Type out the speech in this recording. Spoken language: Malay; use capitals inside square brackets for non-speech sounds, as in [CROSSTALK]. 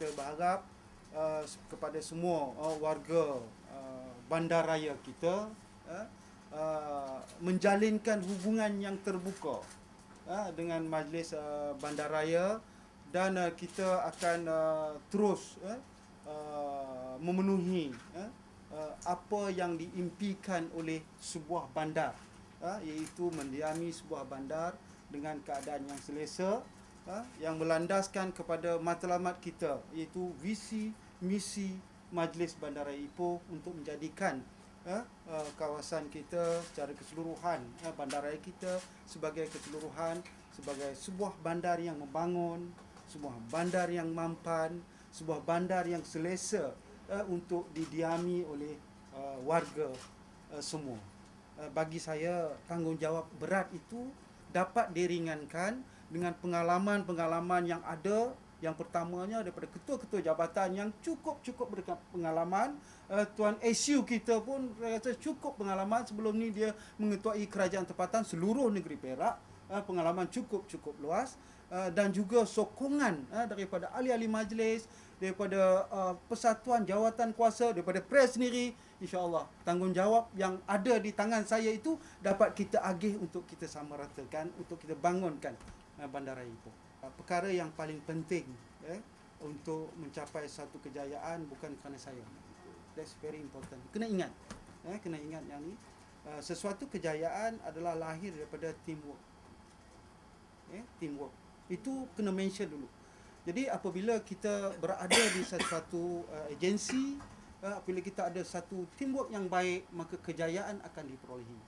kita berharap uh, kepada semua uh, warga uh, bandaraya kita uh, uh, menjalinkan hubungan yang terbuka uh, dengan majlis uh, bandaraya dan uh, kita akan uh, terus uh, uh, memenuhi uh, uh, apa yang diimpikan oleh sebuah bandar uh, iaitu mendiami sebuah bandar dengan keadaan yang selesa uh, yang melandaskan kepada matlamat kita iaitu visi misi Majlis Bandaraya Ipoh untuk menjadikan uh, uh, kawasan kita secara keseluruhan uh, bandaraya kita sebagai keseluruhan sebagai sebuah bandar yang membangun sebuah bandar yang mampan sebuah bandar yang selesa uh, untuk didiami oleh uh, warga uh, semua. Uh, bagi saya tanggungjawab berat itu dapat diringankan dengan pengalaman-pengalaman yang ada. Yang pertamanya daripada ketua-ketua jabatan yang cukup-cukup berpengalaman uh, tuan SU kita pun saya rasa cukup pengalaman sebelum ni dia mengetuai kerajaan tempatan seluruh negeri Perak uh, pengalaman cukup-cukup luas uh, dan juga sokongan uh, daripada ahli-ahli majlis daripada uh, persatuan jawatan kuasa daripada pres sendiri insyaallah tanggungjawab yang ada di tangan saya itu dapat kita agih untuk kita samaratakan untuk kita bangunkan uh, bandaraya Ipoh Uh, perkara yang paling penting eh, untuk mencapai satu kejayaan bukan kerana saya. That's very important. Kena ingat. Eh, kena ingat yang ni. Uh, sesuatu kejayaan adalah lahir daripada teamwork. Eh, teamwork. Itu kena mention dulu. Jadi apabila kita berada di [COUGHS] satu uh, agensi, uh, apabila kita ada satu teamwork yang baik, maka kejayaan akan diperolehi.